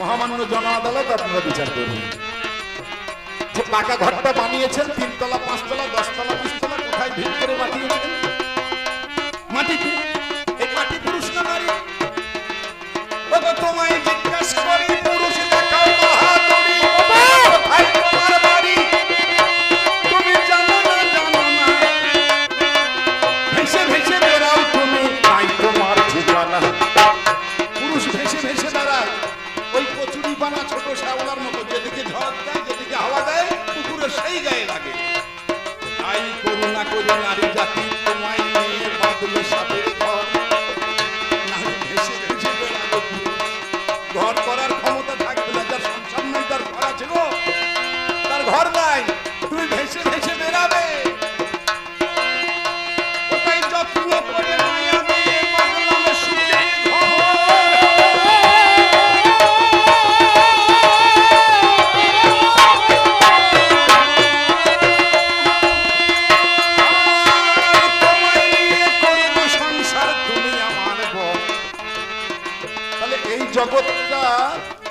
মহামান্য জন আদালত আপনারা বিচার করুন। যে পাকা ঘরটা বানিয়েছেন, তিনতলা, পাঁচতলা, দশতলা, বিশতলা, কোথায় ভিড় করে বানিয়েছেন মাটিতে? এই মাটি পুরুষ না নারী? তোমায় জিজ্ঞাসা করি, পুরুষ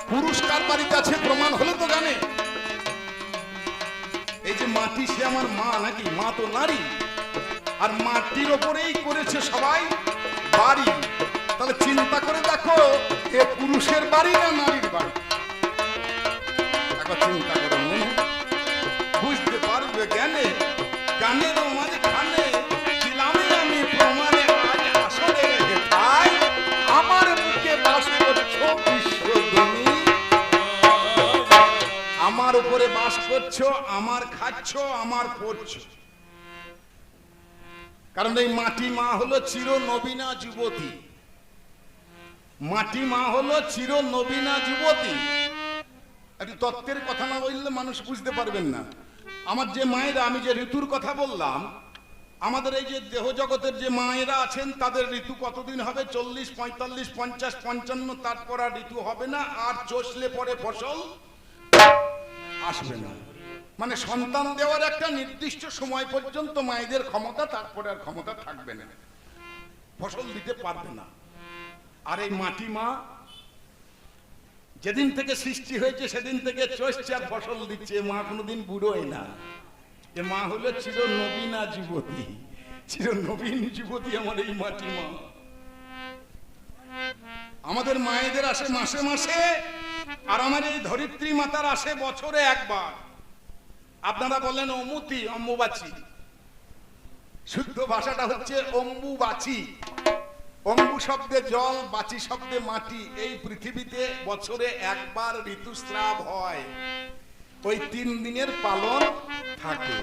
পুরস্কার বাড়ির কাছে প্রমাণ হলো তো জানে এই যে মাটি, সে আমার মা নাকি? মা তো নারী। আর মাটির ওপরেই করেছে সবাই বাড়ি। তাহলে চিন্তা করে দেখো, এ পুরুষের বাড়ি না নারীর বাড়ি? একবার চিন্তা করো বুঝতে পারবে জ্ঞানে। গানের মাঝে বাস করছ, আমার খাচ্ছ, আমার পড়ছো কারণ এই মাটি মা হলো চির নবীনা যুবতী। মাটি মা হলো চির নবীনা যুবতী। একটু তত্ত্বের কথা না বললে মানুষ বুঝতে পারবেন না। আমার যে মায়েরা, আমি যে ঋতুর কথা বললাম, আমাদের এই যে দেহ জগতের যে মায়েরা আছেন, তাদের ঋতু কতদিন হবে? চল্লিশ, পঁয়তাল্লিশ, পঞ্চাশ, পঞ্চান্ন, তারপর ঋতু হবে না। আর চষলে পরে ফসল আসবে না। মানে সন্তান দেওয়ার একটা নির্দিষ্ট সময় পর্যন্ত মায়েদের ক্ষমতা, তারপরে আর ক্ষমতা থাকবে না। ফসল দিতে পারবে না। আর এই মাটি মা, যেদিন থেকে সৃষ্টি হয়েছে, সেদিন থেকে চষছে আর ফসল দিচ্ছে। মা কোনোদিন বুড়োয় না। এ মা হলো চির নবীনা যুবতী। চির নবীন যুবতী আমার এই মাটি মা। আমাদের মায়েদের আসে মাসে মাসে আর আমার এই ধরিত্রী মাতার আসে বছরে একবার। আপনারা বলেন অমুতি, অম্বুবাচি। শুদ্ধ ভাষাটা হচ্ছে অম্বুবাচি। অম্বু শব্দে জল, বাচি শব্দে মাটি। এই পৃথিবীতে বছরে একবার ঋতুস্রাব হয়। ওই তিন দিনের পালন থাকে।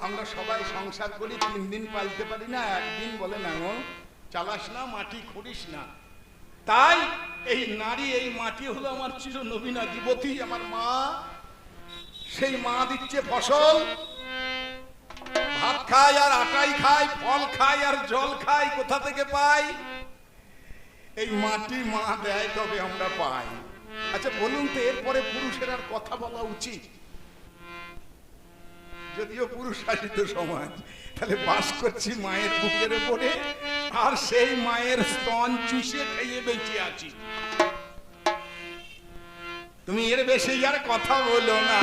আমরা সবাই সংসার করি, তিন দিন পালতে পারি না, একদিন বলে, না চালাস না, মাটি খুঁড়িস না। তাই এই নারী, এই মাটি হলো আমার চির নবীনা যুবতী, আমার মা। সেই মা দিচ্ছে ফসল। ভাত খায় আর আটাই খায়, ফল খায় আর জল খায়, কোথা থেকে পাই এই মাটি মা দেয় তবে আমরা পাই। আচ্ছা বলুন তো, এরপরে পুরুষের আর কথা বলা উচিত? যদিও পুরুষ শাসিত সমাজ। তাহলে বাস করছি মায়ের বুকের উপরে। আর সেই মায়ের স্তন চুষে খেয়ে বেঁচে আছি। তুমি এর বেশি আর কথা বলো না।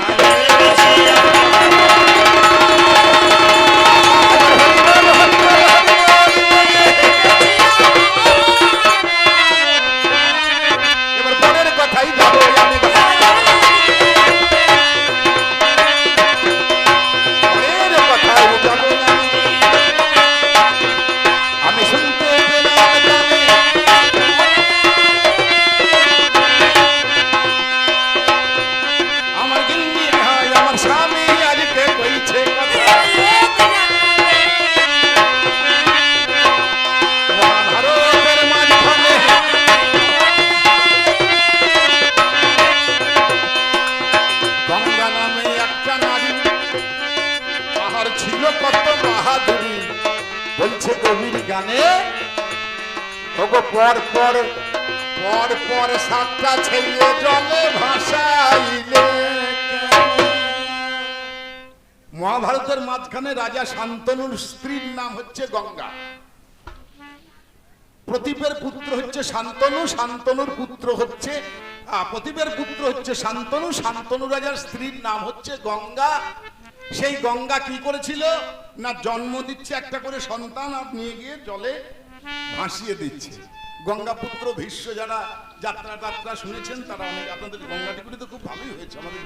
মহাভারতের মাঝখানে রাজা শান্তনুর স্ত্রীর নাম হচ্ছে গঙ্গা। প্রদীপের পুত্র হচ্ছে শান্তনু, শান্তনুর পুত্র হচ্ছে প্রদীপের পুত্র হচ্ছে শান্তনু শান্তনু রাজার স্ত্রীর নাম হচ্ছে গঙ্গা। সেই গঙ্গা কি করেছিল? না, জন্ম দিচ্ছে একটা করে সন্তান নিয়ে গিয়ে জলে ভাসিয়ে দিচ্ছে। গঙ্গা পুত্র ভীষ্ম যারা যাত্রা টাত্রা শুনেছেন, তারা অনেক আপনাদের গঙ্গা টিকুটি তো খুব ভালোই হয়েছে। আমাদের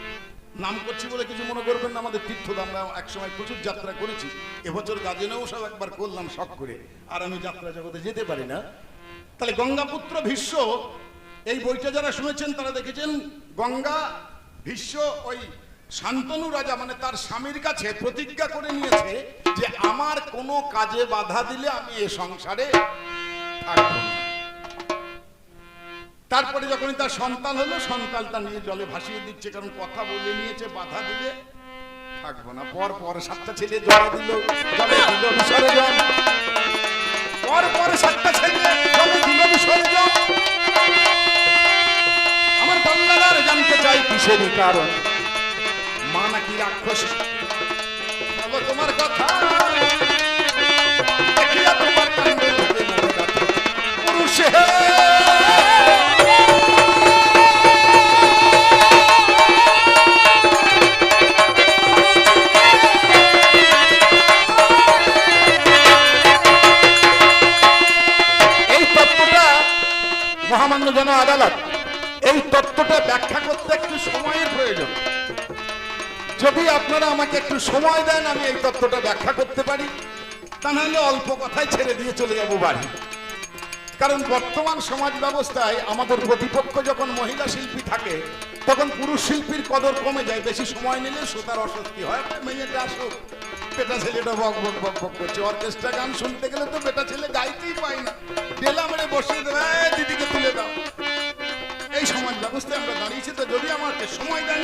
নাম করছি বলে কিছু মনে করবেন না, আমাদের তীর্থ আমরা একসময় প্রচুর যাত্রা করেছি। এবছর গাজনেও সব একবার করলাম শখ করে, আর আমি যাত্রা জগতে যেতে পারি না। তাহলে গঙ্গাপুত্র ভীষ্ম, এই বইটা যারা শুনেছেন তারা দেখেছেন, গঙ্গা ভীষ্ম ওই শান্তনু রাজা মানে তার স্বামীর কাছে প্রতিজ্ঞা করে নিয়েছে যে, আমার কোনো কাজে বাধা দিলে আমি এ সংসারে থাকব না। তারপরে যখনই তার সন্তান হলো, সন্তানটা নিয়ে জলে ভাসিয়ে দিচ্ছে, কারণ কথা বলে নিয়েছে, বাধা দিলে থাকব না। পর পর সাতটা ছেলে জলে দিল পর পর সাতটা ছেলে আমার জানতে চাই কিসেরই কারণ? মা নাকি রাক্ষস? তোমার কথা। মহামান্য আদালত। এই তত্ত্বটা ব্যাখ্যা করতে একটু সময়ের প্রয়োজন। যদি আপনারা আমাকে একটু সময় দেন, আমি এই তত্ত্বটা ব্যাখ্যা করতে পারি। তা নাহলে অল্প কথায় ছেড়ে দিয়ে চলে যাব বাড়ি। কারণ বর্তমান সমাজ ব্যবস্থায় আমাদের প্রতিপক্ষ যখন মহিলা শিল্পী থাকে, তখন পুরুষ শিল্পীর কদর কমে যায়। বেশি সময় নিলে শ্রোতার অস্বস্তি হয়। মেয়েটা আসো বেটা ছেলেটা বক বক বক বক করছে। অর্কেস্ট্রা গান শুনতে গেলে তো বেটা ছেলে গাইতেই পায় না। ডেলা মেরে বসিয়ে দেবে দিদিকে তুলে দাও। সমাজ ব্যবস্থায় আমরা দাঁড়িয়েছি, তো যদি আমাকে সময় দেন,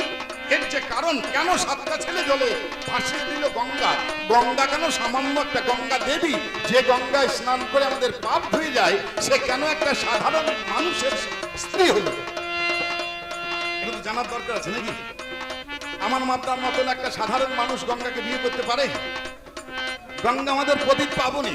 এর যে কারণ, কেন সাতটা ছেলে জলে? ভাসিয়ে দিল গঙ্গা। গঙ্গা কেন সামান্য একটা গঙ্গা দেবী? যে গঙ্গায় স্নান করে আমাদের পাপ ধুয়ে যায়, সে কেন একটা সাধারণ মানুষের স্ত্রী হলো এটা তো জানার দরকার আছে নাকি? আমার মাত্রার মতন একটা সাধারণ মানুষ গঙ্গাকে বিয়ে করতে পারে? গঙ্গা আমাদের প্রদীপ পাবনি।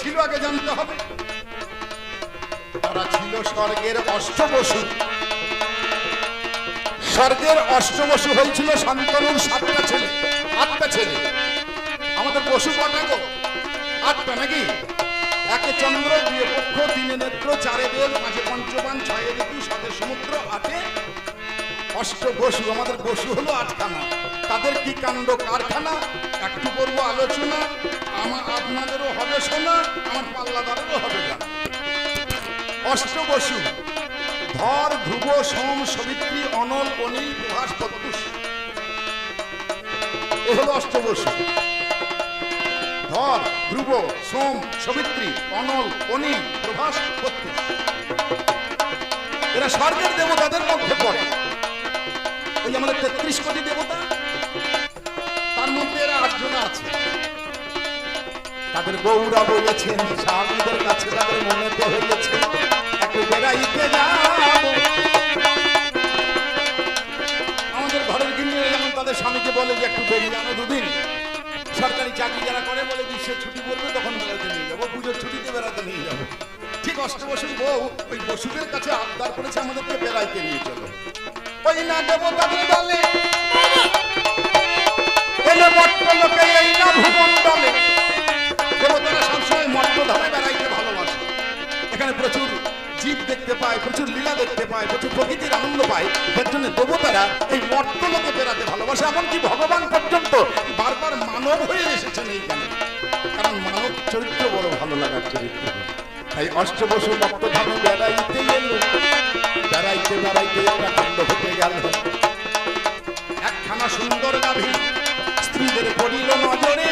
ছিল আগে জানতে হবে। তারা ছিল স্বর্গের অষ্টবসু। স্বর্গের অষ্টবসু হয়েছিল শান্তনুর সাতটা ছেলে, আটটা ছেলে। আমাদের পশু কটা গো। আটটা নাকি? একে চন্দ্র, দুয়ে পক্ষ তিনে নেত্র, চারে বেল পাঁচে পঞ্চবান ছয়ে ঋতু, সাথে সমুদ্র, আটে অষ্ট বসু আমাদের বসু হলো আটখানা। তাদের কি কাণ্ড কারখানা? একটু করব আলোচনা। আমার আপনাদেরও হবে শোনা, আমার পাল্লাদারেরও হবে জানা। অষ্ট বসু ধর, ধ্রুব, সোম, সবিত্রী, অনল, অনিল, প্রভাস প্রত্যুষ এ হলো অষ্ট বসু ধর, ধ্রুব, সোম, সবিত্রী, অনল, অনিল, প্রভাস প্রত্যুষ এরা স্বর্গের দেবতাদের মধ্যে পড়ে। ওই আমাদের তেত্রিশ কোটি দেবতা, তার মধ্যে এরা আটজন আছে। তাদের গৌরা বলেছেন, স্বামীদের কাছে তাদের মনেতে হয়েছে একটু বেড়াইতে যাব আমাদের ঘরের গিন্নি যেমন তাদের স্বামীকে বলে যে, একটু বেরিয়ে আনো দুদিন। সরকারি চাকরি যারা করে বলে যে, সে ছুটি পড়বে, তখন বেড়াতে নিয়ে যাব, পুজোর ছুটিতে বেড়াতে নিয়ে যাব। ঠিক অষ্টবসুর বউ ওই বসুদের কাছে আবদার করেছে, আমাদেরকে বেড়াইতে নিয়ে চলো। ওই এলে ধামে তার জন্য দেবতারা এই মর্তলোকে বেড়াতে ভালোবাসে, এমনকি ভগবান পর্যন্ত বারবার মানব হয়ে এসেছেন এইখানে কারণ মানব চরিত্র বড় ভালো লাগার চরিত্র। তাই অষ্টবসু ভক্তধামে বেড়াইতে গেল বেড়াইতে বেড়াইতে ঘটে গেল। একখানা সুন্দর গাভী স্ত্রীদের পড়িল নজরে।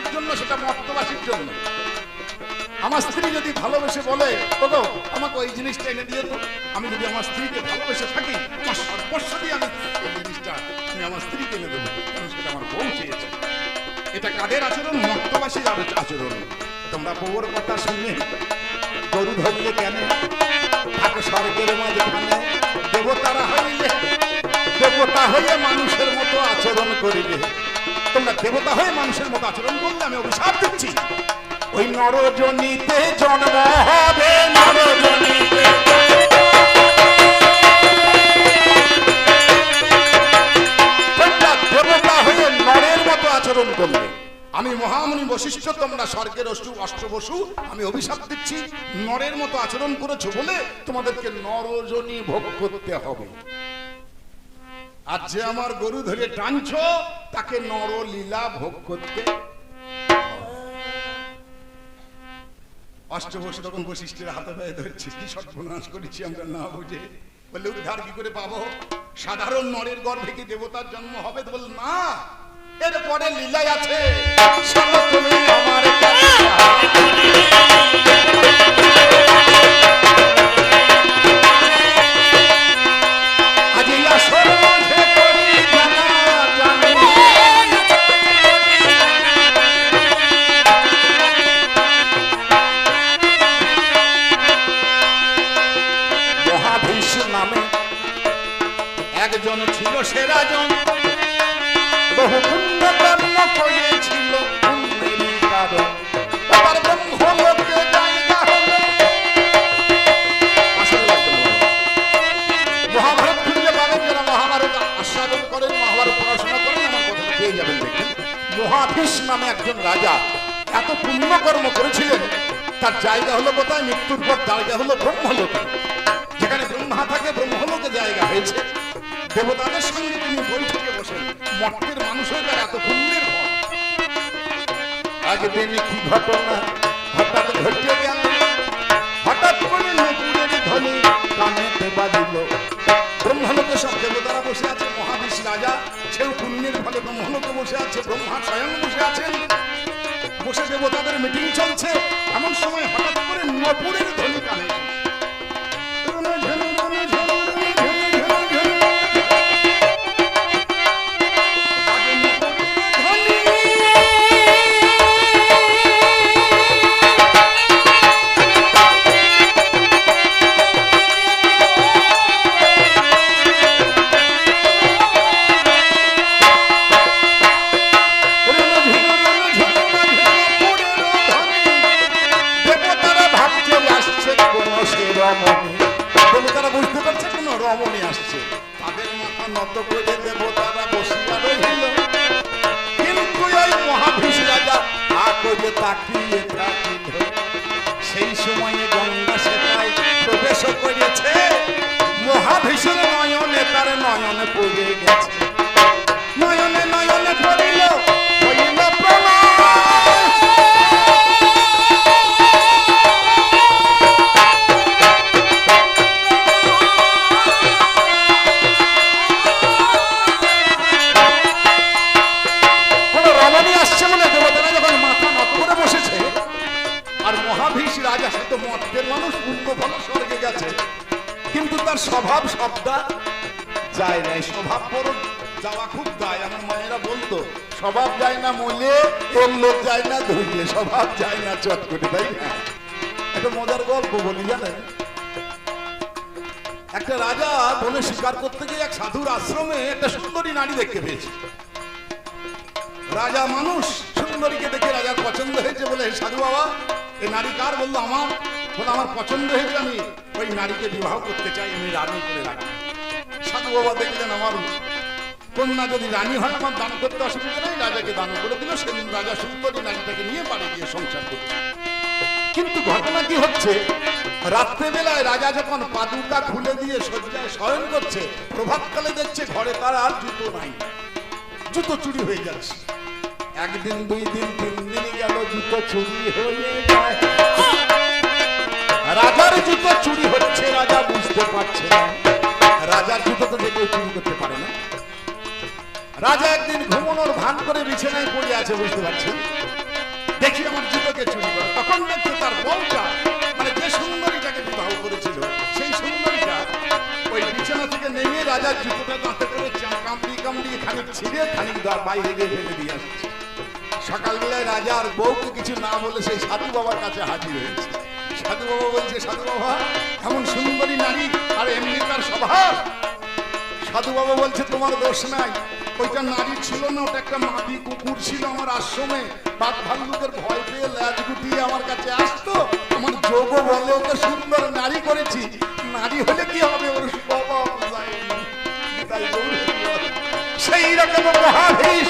মর্তবাসীর জন্য। আমার স্ত্রী যদি ভালোবেসে বলে, ওগো, আমাকে ওই জিনিসটা এনে দিয়ে তো আমি যদি আমার স্ত্রীকে ভালোবেসে থাকি আমার আমি এই জিনিসটা আমি আমার স্ত্রীকে এনে দেবো, কারণ সেটা আমার বউ চেয়েছে। এটা কাদের আচরণ? মর্তবাসীর আচ- আচরণ। তোমরা বউর কথা শুনে গরু ধরলে কেন? থাকে স্বর্গের মাঝখানে। দেবতারা হইলে দেবতা হয়ে মানুষের মতো আচরণ করিবে। তোমরা দেবতা হয়ে মানুষের মতো আচরণ করলে আমি অভিশাপ দিচ্ছি। ওই নরজনিতে জন্ম নরজনিতে। আমি মহামণি বশিষ্ঠ, তোমরা স্বর্গের অষ্টু অষ্টবসু, আমি অভিশাপ দিচ্ছি। নরের মতো আচরণ করেছ বলে তোমাদেরকে নরজনী ভোগ করতে হবে। আর যে আমার গরু ধরে টানছো, তাকে নরলীলা ভোগ করতে তখন বশিষ্ঠের হাতে পায়ে ধরছি, কি সর্বনাশ করেছি আমরা না বুঝে। বললে, উদ্ধার কি করে পাবো? সাধারণ নরের গর্ভে কি দেবতার জন্ম হবে? বল না, এর পরে লীলাই আছে। আমার একদিন কি ঘটনা? হঠাৎ ঘটে গেল। হঠাৎ করে নপুরের ধ্বনি কানেতে বাজিল। ব্রহ্মলোকে সব দেবতারা বসে আছে মহাবিশ রাজা, সেও পুণ্যের ফলে ব্রহ্মলোকে বসে আছে, ব্রহ্মা স্বয়ং বসে আছেন। বসে দেবতাদের মিটিং চলছে। এমন সময় হঠাৎ করে নপুরের ধ্বনি কানে নয়নে পড়ে গেছে যাওয়া খুব দায় আমার মায়েরা বলতো, স্বভাব যায় না মলে ওর লোক যায় না ধরলে স্বভাব যায় না চট করে, তাই একটা মজার গল্প বলি, জানেন? একটা রাজা বনে শিকার করতে গিয়ে এক সাধুর আশ্রমে একটা সুন্দরী নারী দেখতে পেয়েছে। রাজা মানুষ সুন্দরীকে দেখে রাজার পছন্দ হয়েছে বলে সাধু বাবা এই নারী কার? বলল, আমার। বলে, আমার পছন্দ হয়েছে আমি ওই নারীকে বিবাহ করতে চাই, আমি রানী করে রাখি। সাধু বাবা দেখলেন, আমার কন্যা যদি রানী হয়, আমার দান করতে অসুবিধা নেই। রাজাকে দান করে দিল, সেদিন রাজা সুন্দরী নারীটাকে নিয়ে বাড়ি গিয়ে সংসার করছে কিন্তু ঘটনা কি হচ্ছে? রাত্রেবেলায় রাজা যখন পাদুকা খুলে দিয়ে শয্যায় শয়ন করছে, প্রভাতকালে দেখছে ঘরে তার আর জুতো নাই। জুতো চুরি হয়ে যাচ্ছে। একদিন, দুই দিন, তিন দিন গেল, জুতো চুরি হয়ে রাজার জুতো চুরি হচ্ছে, রাজা বুঝতে পারছে না। রাজার জুতো তো কেউ চুরি করতে রাজা একদিন ঘুমানোর ভান করে বিছানায় পড়ে আছে, বুঝতে পারছেন? দেখি আমার জুতোকে চুরি করে। তখন দেখছে তার বউটা মানে যে সুন্দরীটাকে বিবাহ করেছিল, সেই সুন্দরীটা ওই বিছানা থেকে নেমে রাজার জুতোটা দাঁতে করে কামড়ি কামড়ি খানিক ছিঁড়ে খানিক দ্বার বাইরে গিয়ে ফেলে দিয়ে আসছে সকালবেলায় রাজা আর বউকে কিছু না বলে সেই সাধু বাবার কাছে হাজির হয়েছে। সাধু বাবা বলছে, সাধু বাবা, এমন সুন্দরী নারী, আর এমনি তার স্বভাব? সাধু বাবা বলছে, তোমার দোষ নাই। ওইটা নারী ছিল না, ওটা একটা মাটি কুকুর ছিল আমার আশ্রমে। বাঘ ভাল্লুকের ভয় পেয়ে ল্যাজ গুটিয়ে আমার কাছে আসতো। আমার যোগ বলে ওকে সুন্দর নারী করেছি। নারী হলে কি হবে ওর স্বভাব? সেই রকম মহাভীষ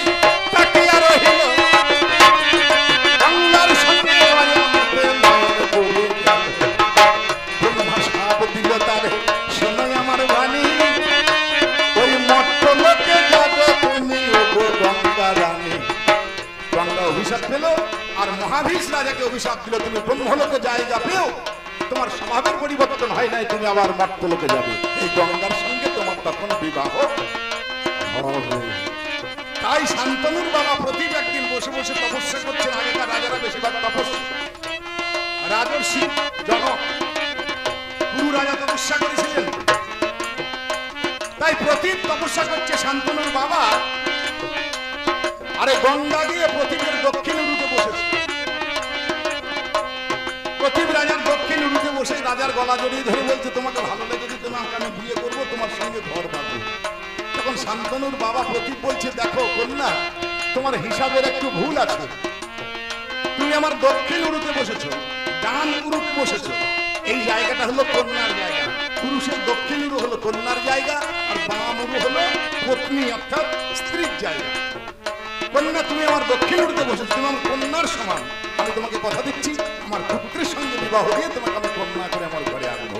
অভিশাপ দিল তুমি ব্রহ্মলোকে জায়গা পেও। তোমার স্বভাবের পরিবর্তন হয় নাই, তুমি আবার মর্তলোকে যাবে। এই গঙ্গার সঙ্গে তোমার তখন বিবাহ। তাই শান্তনুর বাবা প্রতি একদিন বসে বসে তপস্যা করছেন আগেকার রাজারা বেশিরভাগ তপস্যা। রাজর্ষি, জনক, গুরু রাজা তপস্যা করেছিলেন। তাই প্রতীপ তপস্যা করছে শান্তনুর বাবা। আরে গঙ্গা গিয়ে প্রতীপের দক্ষিণ রুটে বসে রাজার গলা জড়িয়ে ধরে বলছে, তোমাকে ভালো লেগেছে, তোমাকে আমি বিয়ে করব, তোমার সঙ্গে ঘর বাঁধবো। তখন শান্তনুর বাবা প্রতীপ বলছে, দেখো কন্যা, তোমার হিসাবের একটু ভুল আছে। তুমি আমার দক্ষিণ উরুতে বসেছো, ডান উরুতে বসেছো। এই জায়গাটা হলো কন্যার জায়গা। পুরুষের দক্ষিণ উরু হলো কন্যার জায়গা, আর বাম উরু হলো পত্নী, অর্থাৎ স্ত্রীর জায়গা। কন্যা, তুমি আমার দক্ষিণ উরুতে বসেছো, তুমি আমার কন্যার সমান। আমি তোমাকে কথা দিচ্ছি। পুত্রের সঙ্গে বিবাহ দিয়ে তোমাকে আমি কন্যা করে আমার ঘরে আনব।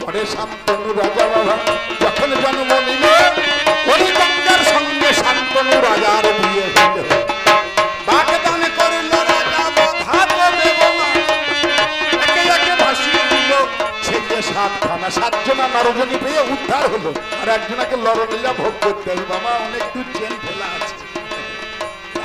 পরে শান্তনু রাজা বাবা, যখন জন্ম নিল সঙ্গে শান্তনু রাজার বিয়ে হইল। সাতজনা নরজনী পেয়ে উদ্ধার হলো। আর একজনাকে লরলীলা ভোগ করতে হবে। বাবা, অনেক দূর চেন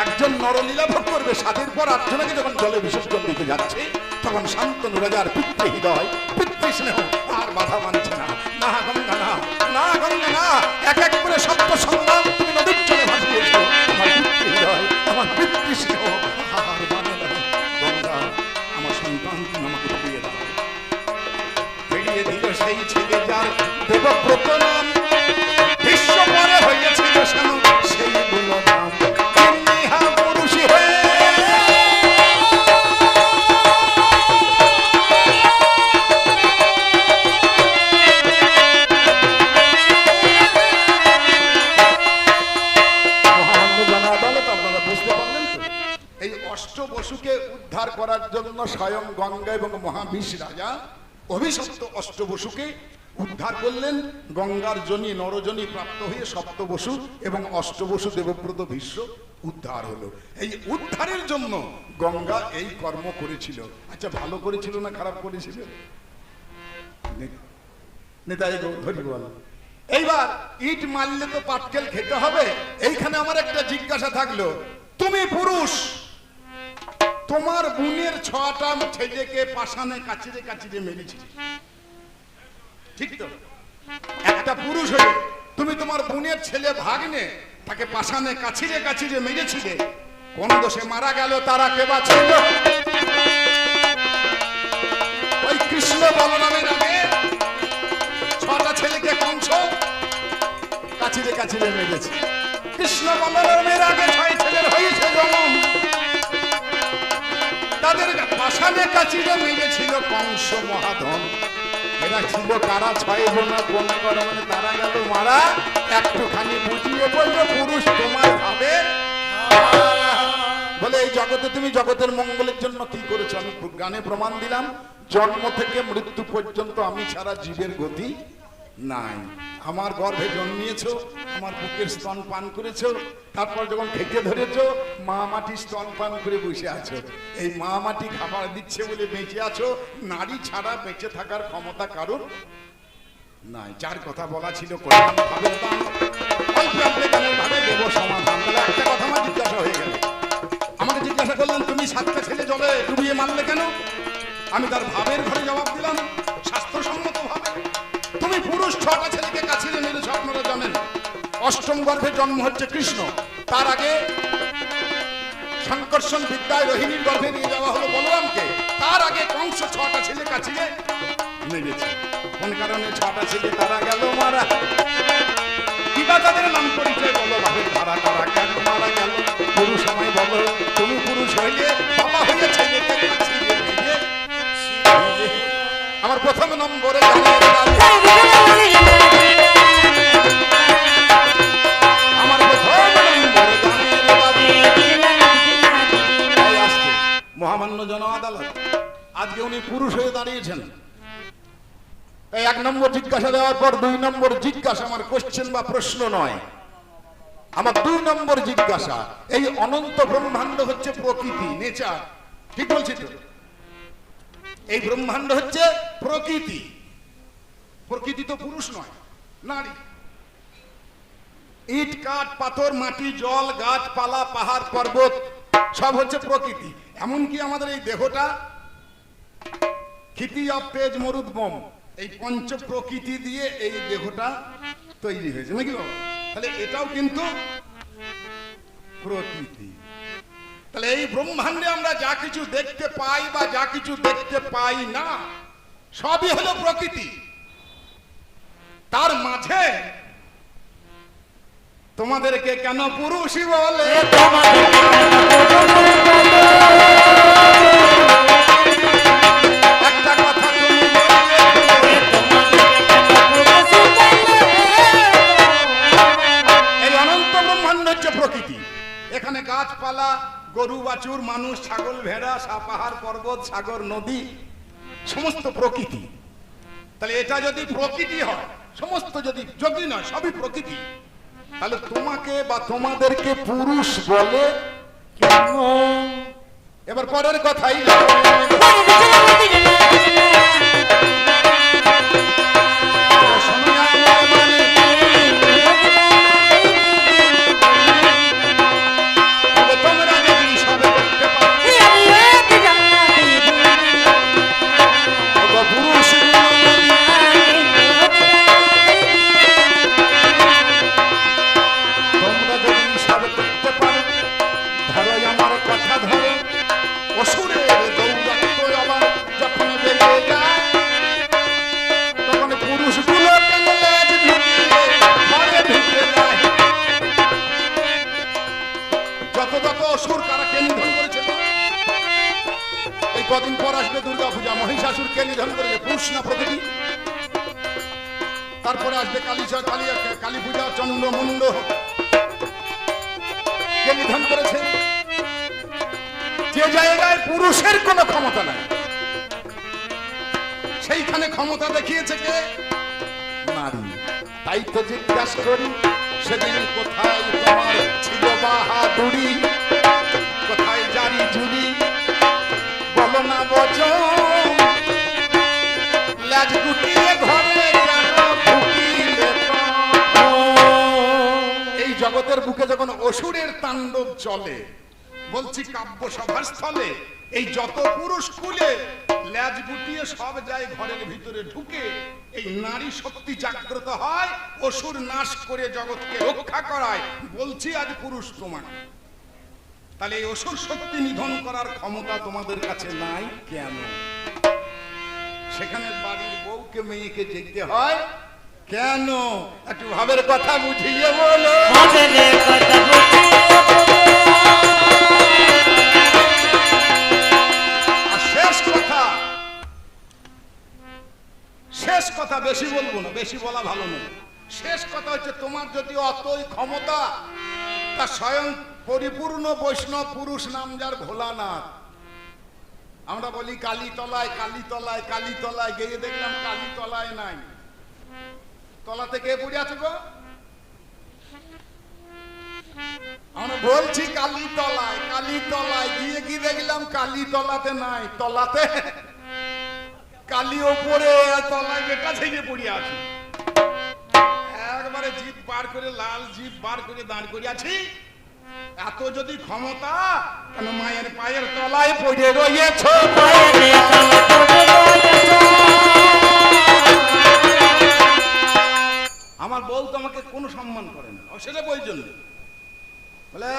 একজন নরলীলা ভোগ করবে সাতের পর আটজনাকে যখন জলে বিসর্জন দিতে যাচ্ছে, তখন শান্তনু রাজার পিতৃ হৃদয়, পিতৃ স্নেহ, আর বাধা মানছে না। না গঙ্গা, না না না। এক এক করে সত্য সংগ্রাম তুমি নদীর ভাসিয়েছো আমার পিতৃ হৃদয়, আমার পিতৃ স্নেহ না সেই ছেলে যার দেবব্রত নাম মহাবিষ রাজা অভিশপ্ত অষ্টবসুকে উদ্ধার করলেন গঙ্গার জনি, নরজনী প্রাপ্ত হয়ে সপ্তবসু এবং অষ্টবসু দেবব্রত ভীষ্ম উদ্ধার হলো। এই উদ্ধারের জন্য গঙ্গা এই কর্ম করেছিল। আচ্ছা ভালো করেছিল না খারাপ করেছিল? নেতাজি এইবার ইট মারলে তো পাটকেল খেতে হবে। এইখানে আমার একটা জিজ্ঞাসা থাকল, তুমি পুরুষ? তোমার বোনের ছটা ছেলেকে পাশানে কাচিরে কাচিরে মেরেছিলে ঠিক তো? একটা পুরুষ হয়ে তুমি তোমার বোনের ছেলে ভাগ্নে তাকে পাশানে কাছিরে কাছিরে মেরেছিলে। কোন দোষে মারা গেল তারা কে বা ছিল ওই কৃষ্ণ বলরামের আগে ছটা ছেলেকে কংস কাছিরে কাছিরে মেরেছে। কৃষ্ণ বলরামের আগে ছয় ছেলের হয়েছে জনম। কংস মহাধন। এরা ছিল কারা ছয় কোন মানে তারা গেল মারা, একটুখানি বুঝিয়ে পুরুষ তোমার বলে, এই জগতে তুমি জগতের মঙ্গলের জন্য কি করেছ? আমি গানে প্রমাণ দিলাম, জন্ম থেকে মৃত্যু পর্যন্ত আমি ছাড়া জীবের গতি নাই। আমার গর্ভে জন্মিয়েছো, আমার বুকের স্তন পান করেছ, তারপর যখন খেতে ধরেছো, মা মাটি স্তন পান করে বসে আছো। এই মা মাটি খাবার দিচ্ছে বলে বেঁচে আছো, নারী ছাড়া বেঁচে থাকার ক্ষমতা কারোর নাই। যার কথা বলা ছিল আমাকে জিজ্ঞাসা করলাম তুমি সাতটা ছেলে জলে ডুবিয়ে মারলে কেন? আমি তার ভাবের ঘরে জবাব দিলাম, স্বাস্থ্যসম্মত পুরুষ ছটা ছেলেকে কাছে মেরেছ আপনারা জানেন। অষ্টম গর্ভে জন্ম হচ্ছে কৃষ্ণ। তার আগে সংকর্ষণ বিদ্যায় রোহিণীর গর্ভে নিয়ে যাওয়া হলো বলরামকে। তার আগে কংস ছটা ছেলে কাছে মেরেছে কোন কারণে ছটা ছেলে তারা গেল মারা? কিবা তাদের নাম পরিচয় বলো বাপের ধারা তারা কেন মারা গেল? এই আসছে, মহামান্য জন আদালত আজকে উনি পুরুষ হয়ে দাঁড়িয়েছেন। এই এক নম্বর জিজ্ঞাসা দেওয়ার পর দুই নম্বর জিজ্ঞাসা আমার কোশ্চেন বা প্রশ্ন নয়। আমার দুই নম্বর জিজ্ঞাসা এই অনন্ত ব্রহ্মাণ্ড হচ্ছে প্রকৃতি নেচার ঠিক বলছি তো? এই ব্রহ্মাণ্ড হচ্ছে প্রকৃতি। প্রকৃতি তো পুরুষ নয়, নারী। ইট, কাঠ, পাথর, মাটি, জল গাছপালা পাহাড়, পর্বত, সব হচ্ছে প্রকৃতি। এমনকি আমাদের এই দেহটা, খিতি অফ পেজ মরুদ বোম এই পঞ্চ প্রকৃতি দিয়ে এই দেহটা তৈরি হয়েছে। নাকি তাহলে এটাও কিন্তু প্রকৃতি। তাহলে এই ব্রহ্মাণ্ডে আমরা যা কিছু দেখতে পাই বা যা কিছু দেখতে পাই না, সবই হলো প্রকৃতি। তার মাঝে তোমাদেরকে কেন পুরুষই বলে? একটা গরু, বাছুর, মানুষ, ছাগল, ভেড়া সা পাহাড় পর্বত, সাগর, নদী, সমস্ত প্রকৃতি। তাহলে এটা যদি প্রকৃতি হয়, সমস্ত যদি যদি নয়, সবই প্রকৃতি। তাহলে তোমাকে বা তোমাদেরকে পুরুষ বলে কেন? এবার পরের কথাই। করেছে প্রকৃতি তারপরে আসবে কালী কালী কালী পূজা, চন্দ্র মুন্ড। কে নিধন করেছে? যে জায়গায় পুরুষের কোনো ক্ষমতা নাই। সেইখানে ক্ষমতা দেখিয়েছে কে? নারী। তাই তো জিজ্ঞাসা করি, সেদিন কোথায় তোমার ছিল বাহাদুরি? কোথায় জারি জুড়ি বলো না বচন। এই জগতের বুকে যখন অসুরের তাণ্ডব চলে, বলছি কাব্য সভার স্থলে, এই যত পুরুষ কুলে ল্যাজ গুটিয়ে সব যায় ঘরের ভিতরে ঢুকে, এই নারী শক্তি জাগ্রত হয়, অসুর নাশ করে জগৎকে রক্ষা করায়। বলছি আজ পুরুষ তোমাকে তাহলে এই অসুর শক্তি নিধন করার ক্ষমতা তোমাদের কাছে নাই কেন? সেখানে বাড়ির বউকে মেয়েকে যেতে হয়। কেন? একটু ভাবের কথা বুঝিয়ে বলো। ভাবের কথা বুঝি আর শেষ কথা শেষ কথা বেশি বলব না বেশি বলা ভালো নয়। শেষ কথা হচ্ছে তোমার যদি অতই ক্ষমতা তা স্বয়ং পরিপূর্ণ বৈষ্ণব পুরুষ নাম যার ভোলানাথ। আমরা বলি কালীতলায় কালীতলায় কালীতলায়, গিয়ে দেখলাম কালীতলায় নাই। তলাতে কে পড়ে আছে গো? আমরা বলছি কালীতলায় কালীতলায়, গিয়ে কি দেখলাম কালীতলাতে নাই, তলাতে? কালী ওপরে, তলায় বেটা থেকে পড়ে আছে। একবারে জিপ বার করে, লাল জিপ বার করে দাঁড় করে আছি। এত যদি ক্ষমতা কেন মায়ের পায়ের তলায় পড়ে রয়েছ। আমার বউ তো আমাকে কোনো সম্মান করে না। সেটা বই জন্য বলে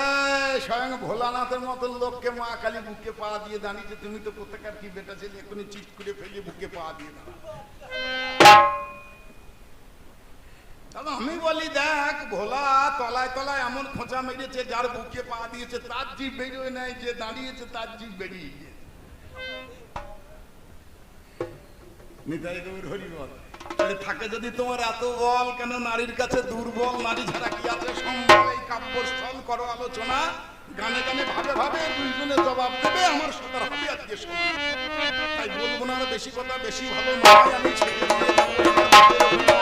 স্বয়ং ভোলানাথের মতন লোককে মা কালী বুকে পা দিয়ে দাঁড়িয়েছে। তুমি তো কোথাকার কি বেটা ছেলে? এখনই চিট করে ফেলে বুকে পা দিয়ে দাঁড়া আমি বলি, দেখ, ভোলা, তলায় তলায় এমন খোঁচা মেরেছে, যার বুকে পা দিয়েছে, তার জিভ বেরিয়ে নেয় যে দাঁড়িয়েছে, তার জিভ বেরিয়ে থাকে যদি তোমার এত বল, কেন নারীর কাছে দুর্বল? নারী ছাড়া কি আছে সম্বল? এই কাব্যস্থল করো আলোচনা। গানে গানে, ভাবে ভাবে দুইজনে জবাব দেবে, আমার সদার হবে আজকে তাই বলব না বেশি কথা, বেশি ভালো নয়, আমি ছেড়ে দিয়ে।